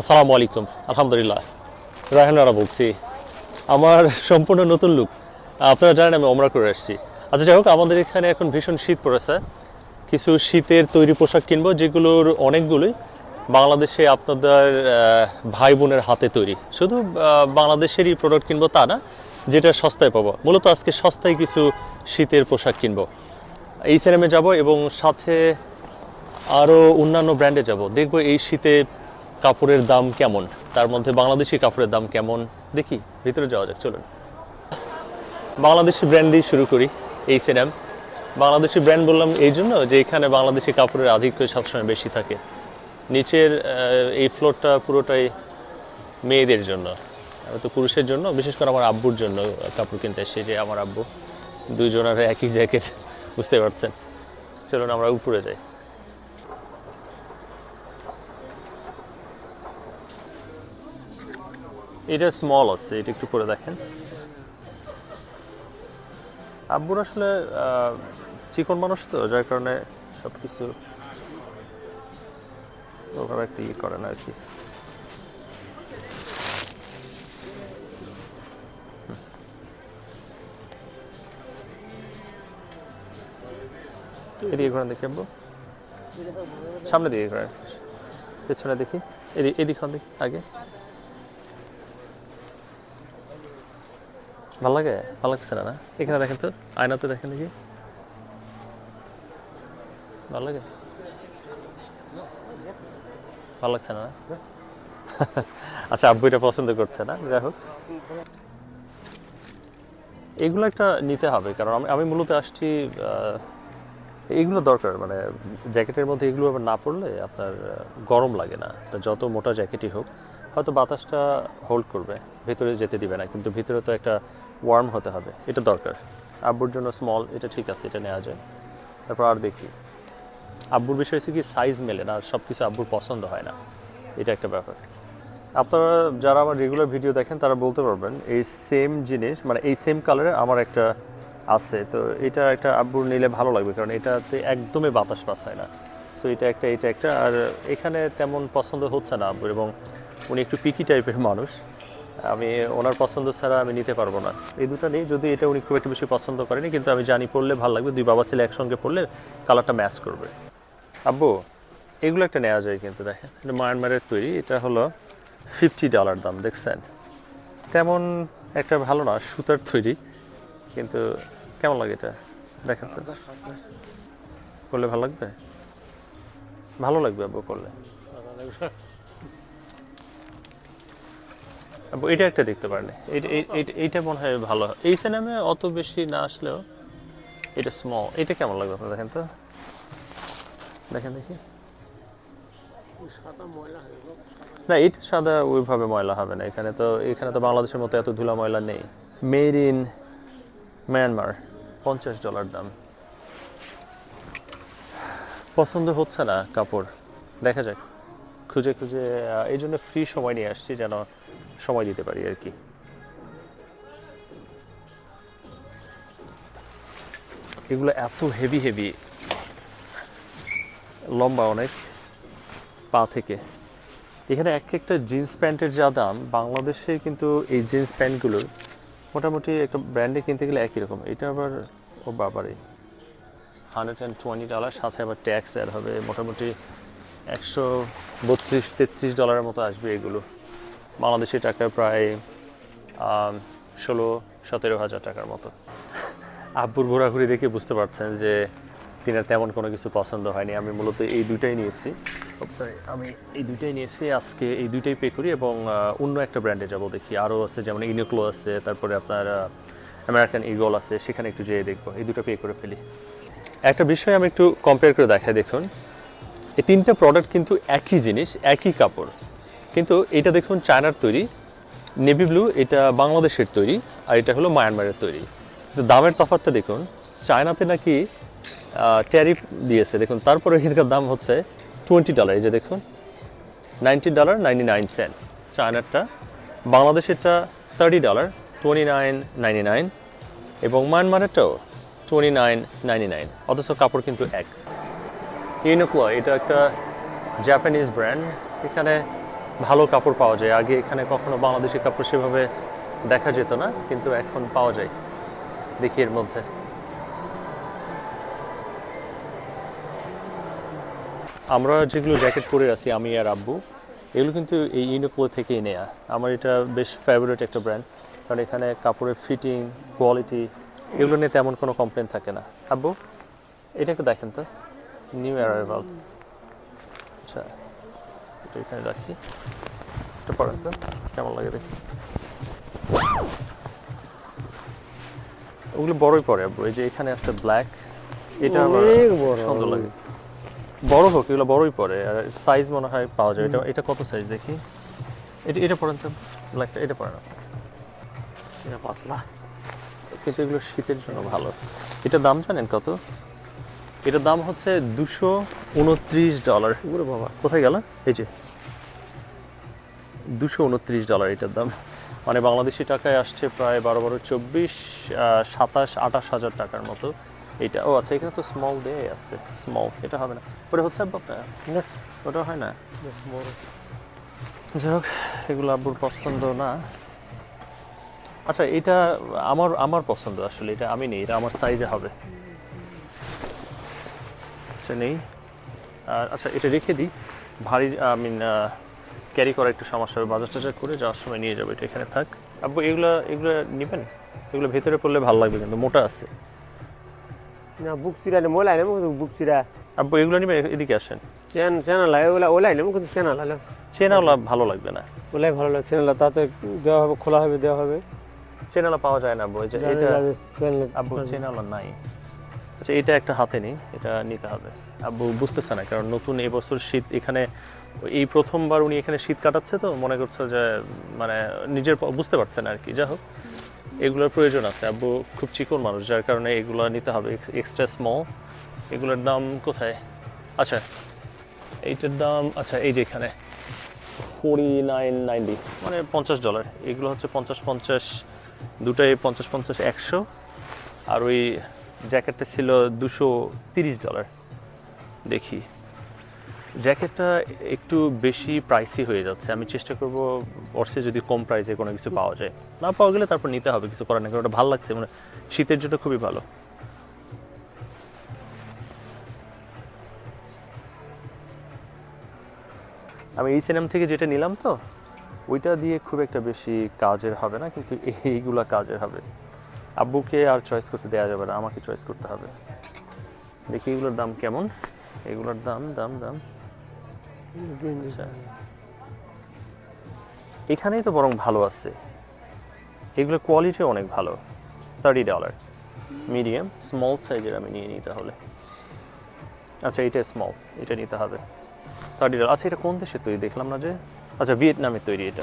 আসসালামু আলাইকুম, আলহামদুলিল্লাহ। রায়হান রানা বলছি, আমার সম্পূর্ণ নতুন লুক আপনারা জানেন আমি ওমরা করে আসছি। আচ্ছা যাই হোক, আমাদের এখানে এখন ভীষণ শীত পড়েছে। কিছু শীতের তৈরি পোশাক কিনবো, যেগুলোর অনেকগুলোই বাংলাদেশে আপনাদের ভাই বোনের হাতে তৈরি। শুধু বাংলাদেশেরই প্রোডাক্ট কিনবো তা না, যেটা সস্তায় পাবো। মূলত আজকে সস্তায় কিছু শীতের পোশাক কিনবো। এই সিনেমে যাব এবং সাথে আরও অন্যান্য ব্র্যান্ডে যাব। দেখব এই শীতে কাপড়ের দাম কেমন? তার মধ্যে বাংলাদেশি কাপড়ের দাম কেমন? দেখি, ভিতরে যাওয়া যাক, চলুন। বাংলাদেশি ব্র্যান্ড দিয়ে শুরু করি এই সিনেম বাংলাদেশি ব্র্যান্ড বললাম এই জন্য যে এখানে বাংলাদেশি কাপড়ের আধিক্য সবসময় বেশি থাকে। নিচের এই ফ্লোরটা পুরোটাই মেয়েদের জন্য। তো পুরুষের জন্য, বিশেষ করে আমার আব্বুর জন্য কাপড় কিনতে এসেছি যে আমার আব্বু। দুইজনের একই জ্যাকেট বুঝতে পারছেন? চলুন আমরা উপরে যাই। এটা স্মল আছে এটা একটু করে দেখেন। আব্বুর আসলে চিকন মানুষ তো যার কারণে সব কিছু ওভাবে একটা ইয়ে করে না আর কি। এদিকে ঘোরান দেখি আব্বু। সামনে দিকে ঘোরান। পেছনে দেখি। এদিকে এদিক দেখি আগে। ভালো লাগে ভালো লাগছে না? না এখানে দেখেন তো আয়নাতে দেখেন দেখি। ভালো লাগে ভালো লাগছে না? আচ্ছা আব্বু এটা পছন্দ করছে না? যাই হোক। এগুলো একটা নিতে হবে কারণ আমি আমি মূলত আসছি আহ, এইগুলো দরকার মানে জ্যাকেটের মধ্যে এগুলো আবার না পড়লে আপনার গরম লাগে না। তো যত মোটা জ্যাকেটই হোক হয়তো বাতাসটা হোল্ড করবে ভেতরে যেতে দিবে না। কিন্তু ভিতরে তো একটা ওয়ার্ম হতে হবে, এটা দরকার। আব্বুর জন্য স্মল এটা ঠিক আছে, এটা নেওয়া যায়। তারপর আর দেখি। আব্বুর বিষয় হচ্ছে কি সাইজ মেলে না সব কিছু আব্বুর পছন্দ হয় না। এটা একটা ব্যাপার। আপনারা যারা আমার রেগুলার ভিডিও দেখেন, তারা বলতে পারবেন, এই সেম জিনিস মানে এই সেম কালারে আমার একটা আছে। তো এটা একটা আব্বুর নিলে ভালো লাগবে, কারণ এটাতে একদমই বাতাস পাস হয় না। সো এটা একটা এটা একটা, আর এখানে তেমন পছন্দ হচ্ছে না আব্বুর, এবং উনি একটু পিকি টাইপের মানুষ। আমি ওনার পছন্দ ছাড়া আমি নিতে পারব না। এই দুটো নেই, যদি এটা উনি খুব একটা বেশি পছন্দ করেনি, কিন্তু আমি জানি পড়লে ভালো লাগবে, দুই বাবা ছেলে একসঙ্গে পড়লে কালারটা ম্যাচ করবে। আব্বু, এগুলো একটা নেওয়া যায় কিন্তু দেখেন, এটা মায়ানমারের তৈরি, এটা হলো ফিফটি ডলার দাম, দেখছেন? তেমন একটা ভালো না, সুতার তৈরি, কিন্তু কেমন লাগে এটা? দেখেন করলে ভালো লাগবে? ভালো লাগবে আব্বু করলে এটা একটা দেখতে পারেন। এইটা এই- এইটা- এইটা মনে হয় ভালো। এই সিনেমে অত বেশি না আসলেও এটা স্মল এটা কেমন লাগবে আপনার দেখেন তো? দেখেন দেখি। না, এটা সাদা ওইভাবে ময়লা হবে না। এখানে তো এখানে তো বাংলাদেশের মতো এত ধুলা ময়লা নেই। মেড ইন মায়ানমার পঞ্চাশ ডলার দাম। পছন্দ হচ্ছে না কাপড়। দেখা যাক। খুঁজে খুঁজে এই জন্য ফ্রি সময় নিয়ে আসছি যেন সময় দিতে পারি আর কি। এগুলো এত হেভি হেভি লম্বা অনেক, পা থেকে। এখানে এক একটা জিন্স প্যান্টের যা দাম, বাংলাদেশে কিন্তু এই জিন্স প্যান্টগুলোর মোটামুটি একটা ব্র্যান্ডে কিনতে গেলে একই রকম। এটা আবার, ও বাবারে হান্ড্রেড অ্যান্ড টোয়েন্টি ডলার সাথে আবার ট্যাক্স অ্যাড হবে। মোটামুটি একশো বত্রিশ, তেত্রিশ ডলারের মতো আসবে এগুলো। বাংলাদেশি টাকা প্রায় ষোলো, সতেরো হাজার টাকার মতো। আব্বুর ঘোরাঘুরি দেখে বুঝতে পারছেন যে তিনার তেমন কোনো কিছু পছন্দ হয়নি। আমি মূলত এই দুইটাই নিয়েছি। সরি আমি এই দুইটাই নিয়েছি। আজকে এই দুইটাই পে করি এবং অন্য একটা ব্র্যান্ডে যাব দেখি। আরও আছে যেমন ইনোক্লো আছে, তারপরে আপনার আমেরিকান ইগল আছে, সেখানে একটু যেয়ে দেখব। এই দুটো পে করে ফেলি। একটা বিষয় আমি একটু কম্পেয়ার করে দেখাই দেখুন। এই তিনটা প্রোডাক্ট কিন্তু একই জিনিস, একই কাপড়। কিন্তু এটা দেখুন চায়নার তৈরি, নেভি ব্লু এটা বাংলাদেশের তৈরি, আর এটা হলো মায়ানমারের তৈরি। কিন্তু দামের তফাৎটা দেখুন, চায়নাতে নাকি ট্যারিফ দিয়েছে। দেখুন, তারপরে এখানকার দাম হচ্ছে টোয়েন্টি ডলার। এই যে দেখুন, ninety dollar ninety nine cent. চায়নারটা, বাংলাদেশেরটা thirty dollar, twenty nine ninety nine. এবং মায়ানমারেরটাও টোয়েন্টি নাইন নাইনটি নাইন। অথচ কাপড় কিন্তু এক। ইউনোক্লো এটা একটা জাপানিজ ব্র্যান্ড এখানে ভালো কাপড় পাওয়া যায়। আগে এখানে কখনো বাংলাদেশি কাপড় সেভাবে দেখা যেত না, কিন্তু এখন পাওয়া যায়। দেখি এর মধ্যে। আমরা যেগুলো জ্যাকেট পরে আছি, আমি আর আব্বু, এগুলো কিন্তু এই ইউনিফ্লো থেকেই নেয়া। আমার এটা বেশ ফেভারিট একটা ব্র্যান্ড কারণ এখানে কাপড়ের ফিটিং কোয়ালিটি এগুলো নিয়ে তেমন কোনো কমপ্লেন থাকে না। আব্বু, এটা একটু দেখেন তো। নিউ অ্যারাইভাল এটা এখানে রাখি। এটা তো কেমন লাগে দেখি ওগুলো বড়ই পড়ে আব্বু এই যে এখানে আছে ব্ল্যাক এটা বড়। সুন্দর লাগে। বড় হোক এগুলো বড়ই পড়ে আর সাইজ মনে হয় পাওয়া যায় এটা এটা কত সাইজ দেখি? এটা এটা পড়েন তো ব্ল্যাকটা এটা পড়েন এটা পাতলা। কিন্তু এগুলো শীতের জন্য ভালো। এটা দাম জানেন কত? এটার দাম হচ্ছে দুশো উনত্রিশ ডলার। ওরে বাবা। কোথায় গেল? এই যে। দুশো উনত্রিশ ডলার এটার দাম। মানে বাংলাদেশি টাকায় আসছে প্রায় বারো বারো চব্বিশ সাতাশ আঠাশ হাজার টাকার মতো। এটা ও আচ্ছা এখানে তো স্মল ডে আছে। স্মল এটা হবে না। ওটা হচ্ছে আব্বু আপনার? না, ওটা হয় না? যাই হোক এগুলো আব্বুর পছন্দ না। আচ্ছা এটা আমার আমার পছন্দ আসলে এটা আমি নেই এটা আমার সাইজে হবে। আচ্ছা নেই। আর আচ্ছা এটা রেখে দিই। ভারী আই মিন ক্যারি করা একটু সমস্যা হবে বাজার টাজার করে যাওয়ার সময় নিয়ে যাব এটা এখানে থাক। আব্বু এগুলো এগুলো নেবেন? এগুলো ভেতরে পড়লে ভালো লাগবে কিন্তু মোটা আছে। না বুক চিরা নেই ওলাই নেই কিন্তু বুক চিরা। আব্বু এগুলো নেবেন? এদিকে আসেন। চেন চেনা লাগে ওলা ওলাই নেই কিন্তু চেনা লাগে চেনাওলা ভালো লাগবে না। ওলাই ভালো লাগে চেনা তাতে দেওয়া হবে খোলা হবে দেওয়া হবে। চেনালা পাওয়া যায় না আব্বু এটা আব্বু চেনালা নাই। আচ্ছা এটা একটা হাতে নেই, এটা নিতে হবে। আব্বু বুঝতেছে না, কারণ নতুন এবছর শীত এখানে, এই প্রথমবার উনি এখানে শীত কাটাচ্ছে তো, মনে করছে যে মানে নিজের বুঝতে পারছে না আর কি। যা হোক, এগুলোর প্রয়োজন আছে। আব্বু খুব চিকন মানুষ, যার কারণে এগুলো নিতে হবে। Extra small. এগুলোর দাম কোথায়? আচ্ছা এইটার দাম আচ্ছা এই যে এখানে ফোরটি নাইন নাইনটি মানে পঞ্চাশ ডলার এগুলো হচ্ছে পঞ্চাশ পঞ্চাশ দুটাই পঞ্চাশ পঞ্চাশ একশো। আর ওই জ্যাকেটটা ছিল দুশো তিরিশ ডলার দেখি। জ্যাকেটটা একটু বেশি প্রাইসি হয়ে যাচ্ছে। আমি চেষ্টা করব অর্সে যদি কম প্রাইসে কোনো কিছু পাওয়া যায়। না পাওয়া গেলে তারপর নিতে হবে, কিছু করার নেই, কারণ ওটা ভালো লাগছে। মানে শীতের জন্য খুবই ভালো। আমি এই সিনেমা থেকে যেটা নিলাম তো, ওইটা দিয়ে খুব একটা বেশি কাজের হবে না, কিন্তু এইগুলা কাজের হবে। আব্বুকে আর চয়েস করতে দেওয়া যাবে না আমাকে চয়েস করতে হবে। দেখি এগুলোর দাম কেমন। এগুলোর দাম দাম দাম। আচ্ছা। এখানেই তো বরং ভালো আছে। এগুলো কোয়ালিটি অনেক ভালো। থার্টি ডলার মিডিয়াম স্মল সাইজের আমি নিয়ে নিই তাহলে। আচ্ছা এটা স্মল এটা নিতে হবে। থার্টি ডলার আচ্ছা এটা কোন দেশের তৈরি? দেখলাম না যে। আচ্ছা ভিয়েতনামের তৈরি এটা।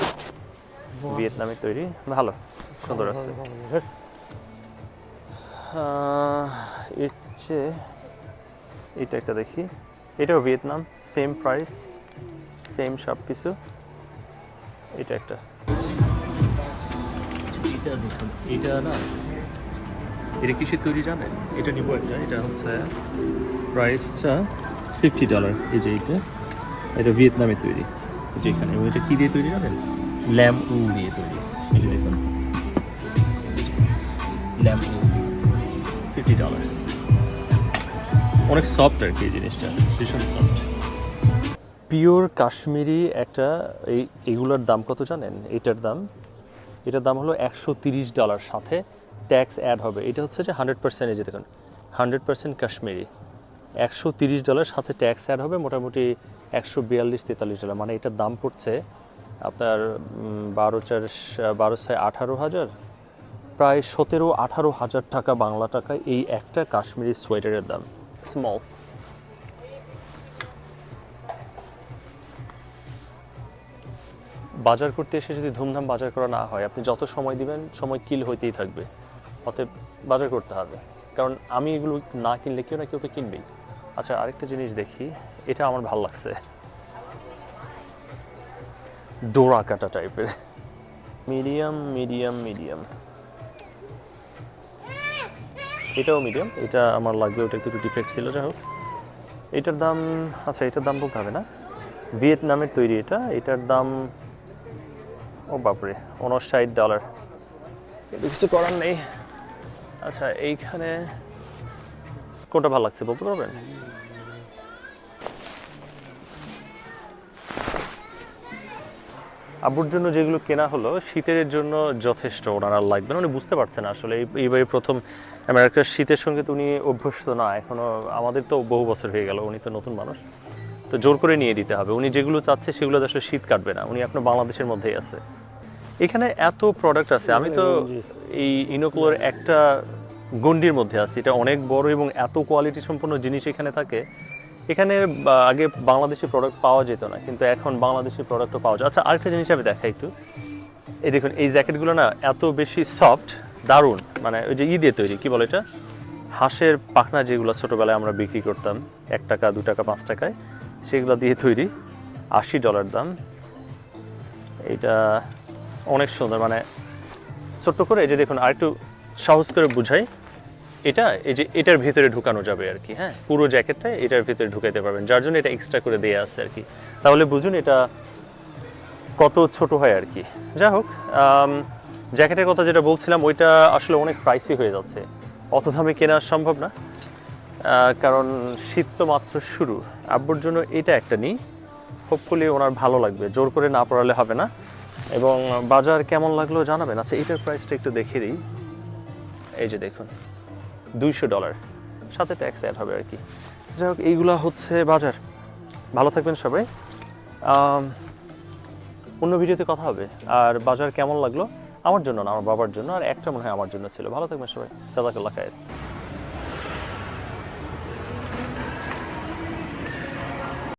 ভিয়েতনামের তৈরি। ভালো। সুন্দর আছে। এর চেয়ে এটা একটা দেখি। এটাও ভিয়েতনাম সেম প্রাইস সেম সব কিছু এটা একটা। এটা না, এটা কিসের তৈরি জানেন এটা নিব একটা, এটা হচ্ছে প্রাইসটা ফিফটি ডলার এই যে এটা এটা ভিয়েতনামের তৈরি, এই যে এখানে। এটা কী দিয়ে তৈরি জানেন? ল্যাম উ দিয়ে তৈরি। দেখুন। ল্যাম উ ফিফটি ডলার অনেক সফট আর কি এই জিনিসটা, ভীষণ সফট পিওর কাশ্মীরি একটা, এই, এগুলোর দাম কত জানেন? এটার দাম এটার দাম হলো একশো তিরিশ ডলার সাথে ট্যাক্স অ্যাড হবে। এটা হচ্ছে যে হান্ড্রেড পার্সেন্ট যে দেখুন হান্ড্রেড পার্সেন্ট কাশ্মীরি একশো তিরিশ ডলার সাথে ট্যাক্স অ্যাড হবে, মোটামুটি একশো বিয়াল্লিশ তেতাল্লিশ ডলার মানে এটার দাম পড়ছে আপনার বারো চার, বারো ছয় আঠারো হাজার প্রায় সতেরো আঠারো হাজার টাকা বাংলা টাকায় এই একটা কাশ্মীরি সোয়েটারের দাম। স্মল বাজার করতে এসে যদি ধুমধাম বাজার করা না হয় আপনি যত সময় দিবেন সময় কিল হইতেই থাকবে। অতএব বাজার করতে হবে। কারণ আমি এগুলো না কিনলে কেউ না কেউ তো কিনবেই। আচ্ছা আরেকটা জিনিস দেখি। এটা আমার ভালো লাগছে। ডোরা কাটা টাইপের মিডিয়াম মিডিয়াম মিডিয়াম। এটাও মিডিয়াম এটা আমার লাগবে, ওটা একটু ডিফেক্ট ছিল, যাই হোক। এটার দাম আচ্ছা এটার দাম বলতে হবে না। ভিয়েতনামের তৈরি এটা, এটার দাম, ও বাপরে, উনষাট ডলার এটা কিছু করার নেই। আচ্ছা এইখানে কোনটা ভালো লাগছে, বলতে পারবেন? আব্বুর জন্য যেগুলো কেনা হলো শীতের জন্য যথেষ্ট ওনার লাগবে না উনি বুঝতে পারছেন আসলে এই- এইবারে প্রথম আমেরিকার শীতের সঙ্গে তো উনি অভ্যস্ত না এখনও আমাদের তো বহু বছর হয়ে গেল উনি তো নতুন মানুষ। তো জোর করে নিয়ে দিতে হবে। উনি যেগুলো চাচ্ছে সেগুলো আসলে শীত কাটবে না উনি এখনও বাংলাদেশের মধ্যেই আছে। এখানে এত প্রোডাক্ট আছে আমি তো এই ইনোকুলোর একটা গন্ডির মধ্যে আছি এটা অনেক বড় এবং এত কোয়ালিটি সম্পন্ন জিনিস এখানে থাকে। এখানে আগে বাংলাদেশি প্রোডাক্ট পাওয়া যেত না, কিন্তু এখন বাংলাদেশি প্রোডাক্টও পাওয়া যায়। আচ্ছা আরেকটা জিনিস আমি দেখাই একটু। এই দেখুন, এই জ্যাকেটগুলো না এত বেশি সফট দারুণ মানে ওই যে ই দিয়ে তৈরি, কী বলে এটা? হাঁসের পাখনা যেগুলো ছোটোবেলায় আমরা বিক্রি করতাম, এক টাকা, দু টাকা, পাঁচ টাকায়, সেগুলো দিয়ে তৈরি, আশি ডলার দাম। এটা অনেক সুন্দর মানে ছোট্ট করে, এই যে দেখুন, আরেকটু সহজ করে বুঝাই। এটা, এই যে এটার ভিতরে ঢুকানো যাবে আর কি হ্যাঁ? পুরো জ্যাকেটটা এটার ভিতরে ঢুকাইতে পারবেন, যার জন্য এটা এক্সট্রা করে দেয়া আছে আর কি। তাহলে বুঝুন এটা কত ছোট হয় আর কি। যাই হোক জ্যাকেটের কথা যেটা বলছিলাম, ওইটা আসলে অনেক প্রাইসি হয়ে যাচ্ছে। অত দামে কেনা সম্ভব না কারণ শীত তো মাত্র শুরু। আব্বুর জন্য এটা একটা নিই। হোপফুলি ওনার ভালো লাগবে, জোর করে না পড়ালে হবে না। এবং বাজার কেমন লাগল জানাবেন? আচ্ছা এটার প্রাইসটা একটু দেখিয়ে দিই। এই যে দেখুন। দুইশো ডলার। সাথে ট্যাক্স অ্যাড হবে আর কি যাই হোক, এইগুলো হচ্ছে বাজার। ভালো থাকবেন সবাই। অন্য ভিডিওতে কথা হবে। আর বাজার কেমন লাগল? আমার জন্য না, আমার বাবার জন্য। আর একটা মনে হয় আমার জন্য ছিল। ভালো থাকবেন সবাই। জাজাকাল্লাহ খায়ের।